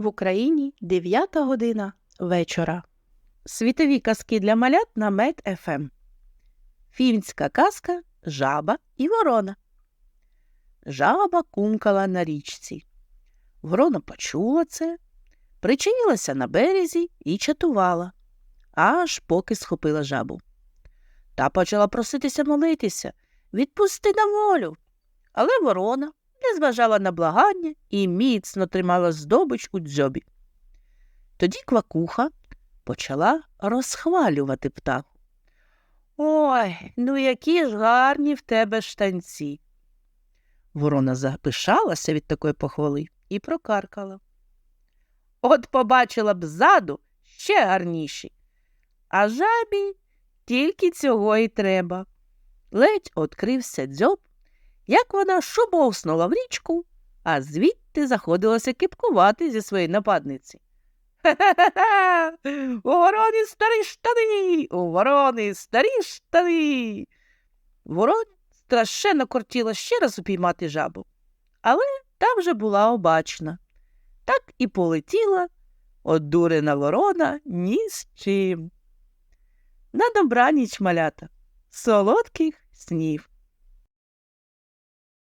В Україні 9 година вечора. Світові казки для малят на Мед ФМ. Фінська казка Жаба і ворона. Жаба кумкала на річці. Ворона почула це, причинилася на березі і чатувала, аж поки схопила жабу. Та почала проситися молитися відпусти на волю. Але ворона не зважала на благання і міцно тримала здобич у дзьобі. Тоді квакуха почала розхвалювати птаху. Ой, ну які ж гарні в тебе штанці. Ворона запишалася від такої похвали і прокаркала. От побачила б ззаду ще гарніші, а жабі тільки цього й треба. Ледь открився дзьоб, як вона шубовснула в річку, а звідти заходилася кипкувати зі своєї нападниці. Ха-ха-ха! У ворони старі штани! У ворони старі штани! Ворон страшенно кортіло ще раз упіймати жабу, але та вже була обачна. Так і полетіла одурена ворона ні з чим. На добраніч, малята, солодких снів.